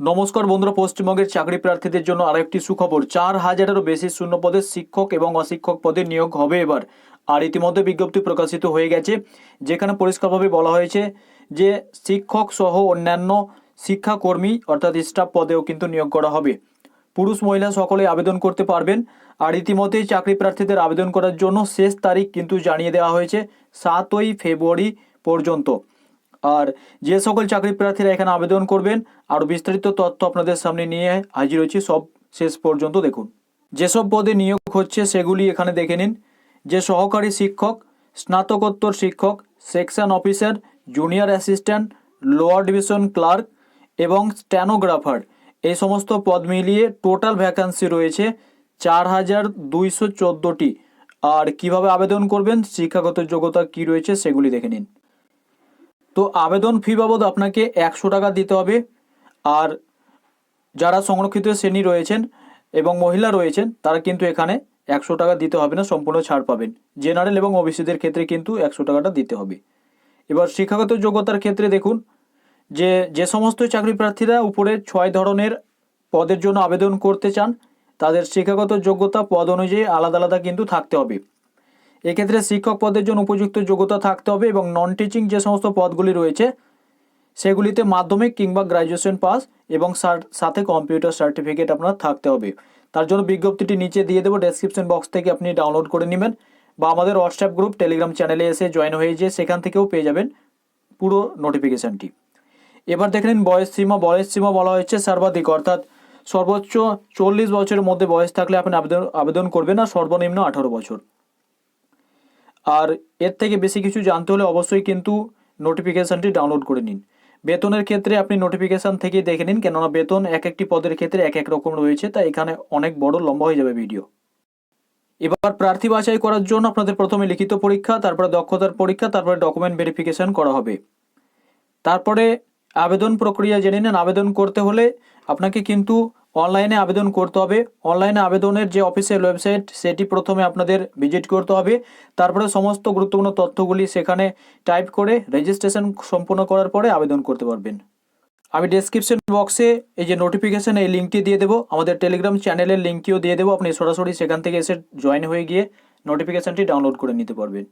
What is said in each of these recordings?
নমস্কার বন্ধুরা, পশ্চিমবঙ্গের চাকরি প্রার্থীদের জন্য আরেকটি সুখবর। চার হাজারেরও বেশি শূন্য পদে শিক্ষক এবং অশিক্ষক পদে নিয়োগ হবে এবার। আর ইতিমধ্যে বিজ্ঞপ্তি প্রকাশিত হয়ে গেছে, যেখানে পরিষ্কারভাবে বলা হয়েছে যে শিক্ষক সহ অন্যান্য শিক্ষাকর্মী অর্থাৎ স্টাফ পদেও কিন্তু নিয়োগ করা হবে। পুরুষ মহিলা সকলে আবেদন করতে পারবেন। আর ইতিমধ্যেই চাকরি প্রার্থীদের আবেদন করার জন্য শেষ তারিখ কিন্তু জানিয়ে দেওয়া হয়েছে, সাতই ফেব্রুয়ারি পর্যন্ত। আর যে সকল চাকরি প্রার্থীরা এখানে আবেদন করবেন, আরও বিস্তারিত তথ্য আপনাদের সামনে নিয়ে হাজির হয়েছি। সব শেষ পর্যন্ত দেখুন। যেসব পদে নিয়োগ হচ্ছে, সেগুলি এখানে দেখে নিন। যে সহকারী শিক্ষক, স্নাতকোত্তর শিক্ষক, section officer, junior assistant, lower division clerk এবং স্ট্যানোগ্রাফার, এই সমস্ত পদ মিলিয়ে টোটাল ভ্যাকান্সি রয়েছে চার হাজার দুইশো চোদ্দোটি। আর কীভাবে আবেদন করবেন, শিক্ষাগত যোগ্যতা কি রয়েছে, সেগুলি দেখে নিন। তো আবেদন ফি বাবদ আপনাকে একশো টাকা দিতে হবে। আর যারা সংরক্ষিত শ্রেণি রয়েছেন এবং মহিলা রয়েছেন, তারা কিন্তু এখানে একশো টাকা দিতে হবে না, সম্পূর্ণ ছাড় পাবেন। জেনারেল এবং ওবিসিদের ক্ষেত্রে কিন্তু একশো টাকাটা দিতে হবে। এবার শিক্ষাগত যোগ্যতার ক্ষেত্রে দেখুন, যে যে সমস্ত চাকরি প্রার্থীরা উপরে ছয় ধরনের পদের জন্য আবেদন করতে চান, তাদের শিক্ষাগত যোগ্যতা পদ অনুযায়ী আলাদা আলাদা কিন্তু থাকতে হবে। এক্ষেত্রে শিক্ষক পদের জন্য উপযুক্ত যোগ্যতা থাকতে হবে এবং নন টিচিং যে সমস্ত পদগুলি রয়েছে, সেগুলিতে মাধ্যমিক কিংবা গ্র্যাজুয়েশন পাস এবং সাথে কম্পিউটার সার্টিফিকেট আপনার থাকতে হবে। তার জন্য বিজ্ঞপ্তিটি নিচে দিয়ে দেবো ডেসক্রিপশন বক্স থেকে আপনি ডাউনলোড করে নেবেন বা আমাদের হোয়াটসঅ্যাপ গ্রুপ টেলিগ্রাম চ্যানেলে এসে জয়েন হয়ে যেয়ে সেখান থেকেও পেয়ে যাবেন পুরো নোটিফিকেশানটি এবার দেখে নিন বয়স সীমা বয়স সীমা বলা হয়েছে সর্বাধিক, অর্থাৎ সর্বোচ্চ চল্লিশ বছরের মধ্যে বয়স থাকলে আপনি আবেদন আবেদন করবেন আর সর্বনিম্ন আঠারো বছর। আর এর থেকে বেশি কিছু জানতে হলে অবশ্যই কিন্তু নোটিফিকেশানটি ডাউনলোড করে নিন। বেতনের ক্ষেত্রে আপনি নোটিফিকেশান থেকে দেখে নিন, কেননা বেতন এক একটি পদের ক্ষেত্রে এক এক রকম রয়েছে, তাই এখানে অনেক বড় লম্বা হয়ে যাবে ভিডিও এবার প্রার্থী বাছাই করার জন্য আপনাদের প্রথমে লিখিত পরীক্ষা, তারপরে দক্ষতার পরীক্ষা, তারপরে ডকুমেন্ট ভেরিফিকেশন করা হবে। তারপরে আবেদন প্রক্রিয়া জেনে নেন। আবেদন করতে হলে আপনাকে কিন্তু অনলাইনে আবেদন করতে হবে। অনলাইনে আবেদনের যে অফিসিয়াল ওয়েবসাইট, সেটি প্রথমে আপনাদের ভিজিট করতে হবে। তারপরে সমস্ত গুরুত্বপূর্ণ তথ্যগুলি সেখানে টাইপ করে রেজিস্ট্রেশন সম্পূর্ণ করার পরে আবেদন করতে পারবেন। আমি ডেসক্রিপশন বক্সে এই যে নোটিফিকেশন এই লিঙ্কটি দিয়ে দেবো। আমাদের টেলিগ্রাম চ্যানেলের লিঙ্কটিও দিয়ে দেবো। আপনি সরাসরি সেখান থেকে এসে জয়েন হয়ে গিয়ে নোটিফিকেশনটি ডাউনলোড করে নিতে পারবেন।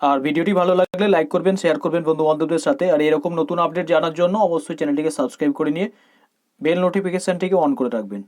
আর ভিডিওটি ভালো লাগলে লাইক করবেন শেয়ার করবেন বন্ধু বান্ধবদের সাথে। আর এরকম নতুন আপডেট জানার জন্য অবশ্যই চ্যানেলটিকে সাবস্ক্রাইব করে নিয়ে বেল নোটিফিকেশানটিকে অন করে রাখবেন।